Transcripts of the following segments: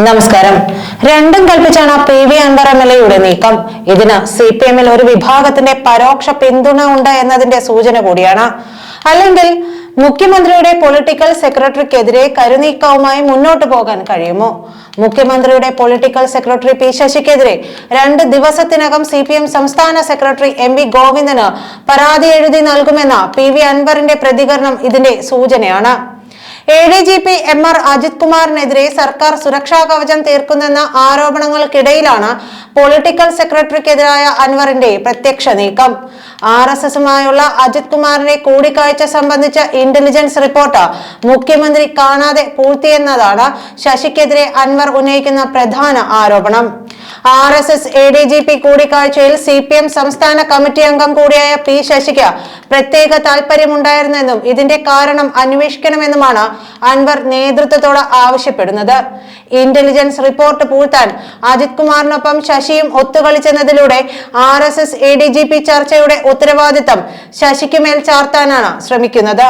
നമസ്കാരം. രണ്ടും കൽപ്പിച്ചാണ് P V Anvar M L എയുടെ നീക്കം. ഇതിന് സി പി എമ്മിൽ ഒരു വിഭാഗത്തിന്റെ പരോക്ഷ പിന്തുണ ഉണ്ട് എന്നതിന്റെ സൂചന കൂടിയാണ്. അല്ലെങ്കിൽ മുഖ്യമന്ത്രിയുടെ പൊളിറ്റിക്കൽ സെക്രട്ടറിക്കെതിരെ കരുനീക്കവുമായി മുന്നോട്ട് പോകാൻ കഴിയുമോ? മുഖ്യമന്ത്രിയുടെ പൊളിറ്റിക്കൽ സെക്രട്ടറി പി ശശിക്കെതിരെ രണ്ട് ദിവസത്തിനകം സി പി എം സംസ്ഥാന സെക്രട്ടറി എം വി ഗോവിന്ദന് പരാതി എഴുതി നൽകുമെന്ന പി വി അൻവറിന്റെ പ്രതികരണം ഇതിന്റെ സൂചനയാണ്. A D G P M R Ajith കുമാറിനെതിരെ സർക്കാർ സുരക്ഷാ കവചം തീർക്കുന്നെന്ന ആരോപണങ്ങൾക്കിടയിലാണ് പൊളിറ്റിക്കൽ സെക്രട്ടറിക്കെതിരായ അൻവറിന്റെ പ്രത്യക്ഷ നീക്കം. ആർ എസ് എസുമായുള്ള അജിത് കുമാറിന്റെ കൂടിക്കാഴ്ച സംബന്ധിച്ച ഇന്റലിജൻസ് റിപ്പോർട്ട് മുഖ്യമന്ത്രി കാണാതെ പൂഴ്ത്തിയെന്നതാണ് ശശിക്കെതിരെ അൻവർ ഉന്നയിക്കുന്ന പ്രധാന ആരോപണം. R S S A D G P കൂടിക്കാഴ്ചയിൽ സി പി എം സംസ്ഥാന കമ്മിറ്റി അംഗം കൂടിയായ പി ശശിക്ക് പ്രത്യേക താല്പര്യമുണ്ടായിരുന്നെന്നും ഇതിന്റെ കാരണം അന്വേഷിക്കണമെന്നുമാണ് അൻവർ നേതൃത്വത്തോട് ആവശ്യപ്പെടുന്നത്. ഇന്റലിജൻസ് റിപ്പോർട്ട് പൂഴ്ത്താൻ അജിത് കുമാറിനൊപ്പം ശശിയും ഒത്തുകളിച്ചെന്നതിലൂടെ R S S A D G P ചർച്ചയുടെ ഉത്തരവാദിത്തം ശശിക്ക് മേൽ ചാർത്താനാണ് ശ്രമിക്കുന്നത്.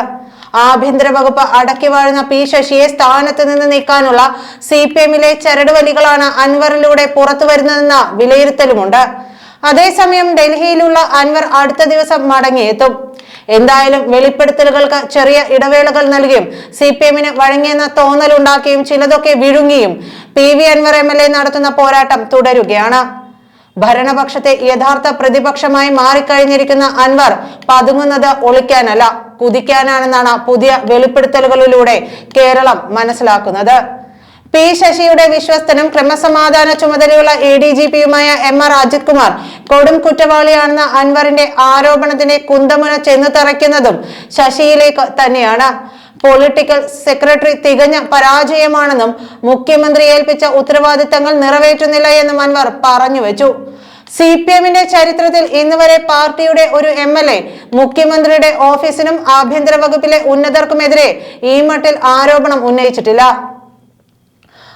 ആഭ്യന്തര വകുപ്പ് അടക്കി വാഴുന്ന പി ശശിയെ സ്ഥാനത്ത് നിന്ന് നീക്കാനുള്ള സി പി എമ്മിലെ ചരടുവലികളാണ് അൻവറിലൂടെ പുറത്തു വരുന്നതെന്ന വിലയിരുത്തലുമുണ്ട്. അതേസമയം ഡൽഹിയിലുള്ള അൻവർ അടുത്ത ദിവസം മടങ്ങിയെത്തും. എന്തായാലും വെളിപ്പെടുത്തലുകൾക്ക് ചെറിയ ഇടവേളകൾ നൽകിയും സി പി എമ്മിന് വഴങ്ങിയെന്ന തോന്നലുണ്ടാക്കിയും ചിലതൊക്കെ വിഴുങ്ങിയും P V Anvar M L A നടത്തുന്ന പോരാട്ടം തുടരുകയാണ്. ഭരണപക്ഷത്തെ യഥാർത്ഥ പ്രതിപക്ഷമായി മാറിക്കഴിഞ്ഞിരിക്കുന്ന അൻവർ പതുങ്ങുന്നത് ഒളിക്കാനല്ല കുതിക്കാനാണെന്നാണ് പുതിയ വെളിപ്പെടുത്തലുകളിലൂടെ കേരളം മനസ്സിലാക്കുന്നത്. പി ശശിയുടെ വിശ്വസ്തനും ക്രമസമാധാന ചുമതലയുള്ള എ ഡി ജി പിയുമായ എം ആർ അജിത് കുമാർ കൊടും കുറ്റവാളിയാണെന്ന അൻവറിന്റെ ആരോപണത്തിനെ കുന്തമുന ചെന്നു തറയ്ക്കുന്നതും ശശിയിലേക്ക് തന്നെയാണ്. പൊളിറ്റിക്കൽ സെക്രട്ടറി തികഞ്ഞ പരാജയമാണെന്നും മുഖ്യമന്ത്രി ഏൽപ്പിച്ച ഉത്തരവാദിത്തങ്ങൾ നിറവേറ്റുന്നില്ല എന്നും അൻവർ പറഞ്ഞു വെച്ചു. സി പി എമ്മിന്റെ ചരിത്രത്തിൽ ഇന്ന് വരെ പാർട്ടിയുടെ ഒരു എം എൽ എ മുഖ്യമന്ത്രിയുടെ ഓഫീസിനും ആഭ്യന്തര വകുപ്പിലെ ഉന്നതർക്കുമെതിരെ ഈ മട്ടിൽ ആരോപണം ഉന്നയിച്ചിട്ടില്ല.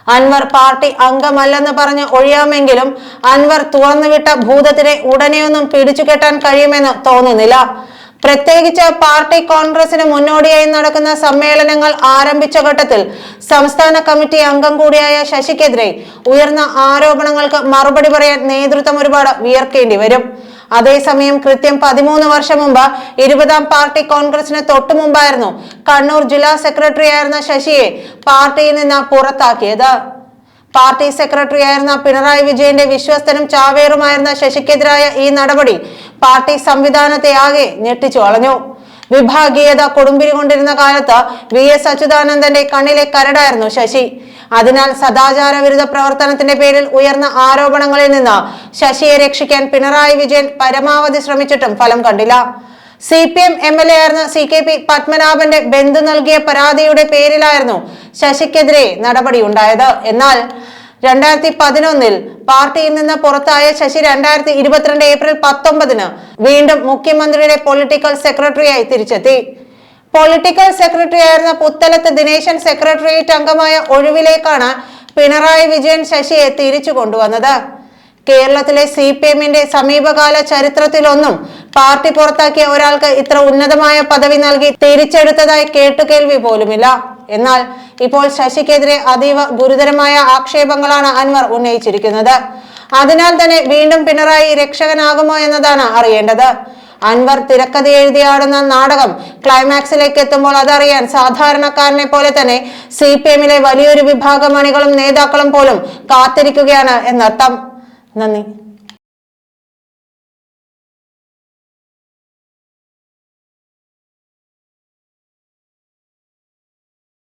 അൻവർ പാർട്ടി അംഗമല്ലെന്ന് പറഞ്ഞ് ഒഴിയാമെങ്കിലും അൻവർ തുറന്നുവിട്ട ഭൂതത്തിനെ ഉടനെയൊന്നും പിടിച്ചു കെട്ടാൻ കഴിയുമെന്ന് തോന്നുന്നില്ല. പ്രത്യേകിച്ച് പാർട്ടി കോൺഗ്രസിന് മുന്നോടിയായി നടക്കുന്ന സമ്മേളനങ്ങൾ ആരംഭിച്ച ഘട്ടത്തിൽ സംസ്ഥാന കമ്മിറ്റി അംഗം കൂടിയായ ശശിക്കെതിരെ ഉയർന്ന ആരോപണങ്ങൾക്ക് മറുപടി പറയാൻ നേതൃത്വം ഒരുപാട് വിയർക്കേണ്ടി വരും. അതേസമയം കൃത്യം പതിമൂന്ന് വർഷം മുമ്പ് ഇരുപതാം പാർട്ടി കോൺഗ്രസിന് തൊട്ടു മുമ്പായിരുന്നു കണ്ണൂർ ജില്ലാ സെക്രട്ടറി ആയിരുന്ന ശശിയെ പാർട്ടിയിൽ നിന്ന് പുറത്താക്കിയത്. പാർട്ടി സെക്രട്ടറി ആയിരുന്ന പിണറായി വിജയന്റെ വിശ്വസ്തനും ചാവേറുമായിരുന്ന ശശിക്കെതിരായ ഈ നടപടി പാർട്ടി സംവിധാനത്തെ ആകെ ഞെട്ടിച്ചു കളഞ്ഞു. വിഭാഗീയത കൊടുമ്പിരി കൊണ്ടിരുന്ന കാലത്ത് വി എസ് അച്യുതാനന്ദന്റെ കണ്ണിലെ കരടായിരുന്നു ശശി. അതിനാൽ സദാചാര വിരുദ്ധ പ്രവർത്തനത്തിന്റെ പേരിൽ ഉയർന്ന ആരോപണങ്ങളിൽ നിന്ന് ശശിയെ രക്ഷിക്കാൻ പിണറായി വിജയൻ പരമാവധി ശ്രമിച്ചിട്ടും ഫലം കണ്ടില്ല. C P M M L A ആയിരുന്ന സി കെ പി പത്മനാഭന്റെ ബന്ധു നൽകിയ പരാതിയുടെ പേരിലായിരുന്നു ശശിക്കെതിരെ നടപടിയുണ്ടായത്. എന്നാൽ രണ്ടായിരത്തി പതിനൊന്നിൽ പാർട്ടിയിൽ നിന്ന് പുറത്തായ ശശി രണ്ടായിരത്തി ഇരുപത്തിരണ്ട് ഏപ്രിൽ പത്തൊമ്പതിന് വീണ്ടും മുഖ്യമന്ത്രിയുടെ പൊളിറ്റിക്കൽ സെക്രട്ടറിയായി തിരിച്ചെത്തി. പൊളിറ്റിക്കൽ സെക്രട്ടറി ആയിരുന്ന പുത്തലത്ത് ദിനേശൻ സെക്രട്ടേറിയറ്റ് അംഗമായ ഒഴിവിലേക്കാണ് പിണറായി വിജയൻ ശശിയെ തിരിച്ചു കൊണ്ടുവന്നത്. കേരളത്തിലെ സി പി എമ്മിന്റെ സമീപകാല ചരിത്രത്തിലൊന്നും പാർട്ടി പുറത്താക്കിയ ഒരാൾക്ക് ഇത്ര ഉന്നതമായ പദവി നൽകി തിരിച്ചെടുത്തതായി കേട്ടുകേൾവി പോലുമില്ല. എന്നാൽ ഇപ്പോൾ ശശിക്കെതിരെ അതീവ ഗുരുതരമായ ആക്ഷേപങ്ങളാണ് അൻവർ ഉന്നയിച്ചിരിക്കുന്നത്. അതിനാൽ തന്നെ വീണ്ടും പിണറായി രക്ഷകനാകുമോ എന്നതാണ് അറിയേണ്ടത്. അൻവർ തിരക്കഥ എഴുതിയാടുന്ന നാടകം ക്ലൈമാക്സിലേക്ക് എത്തുമ്പോൾ അതറിയാൻ സാധാരണക്കാരനെ പോലെ തന്നെ സി പി എമ്മിലെ വലിയൊരു വിഭാഗം അണികളും നേതാക്കളും പോലും കാത്തിരിക്കുകയാണ് എന്നർത്ഥം. നന്ദി.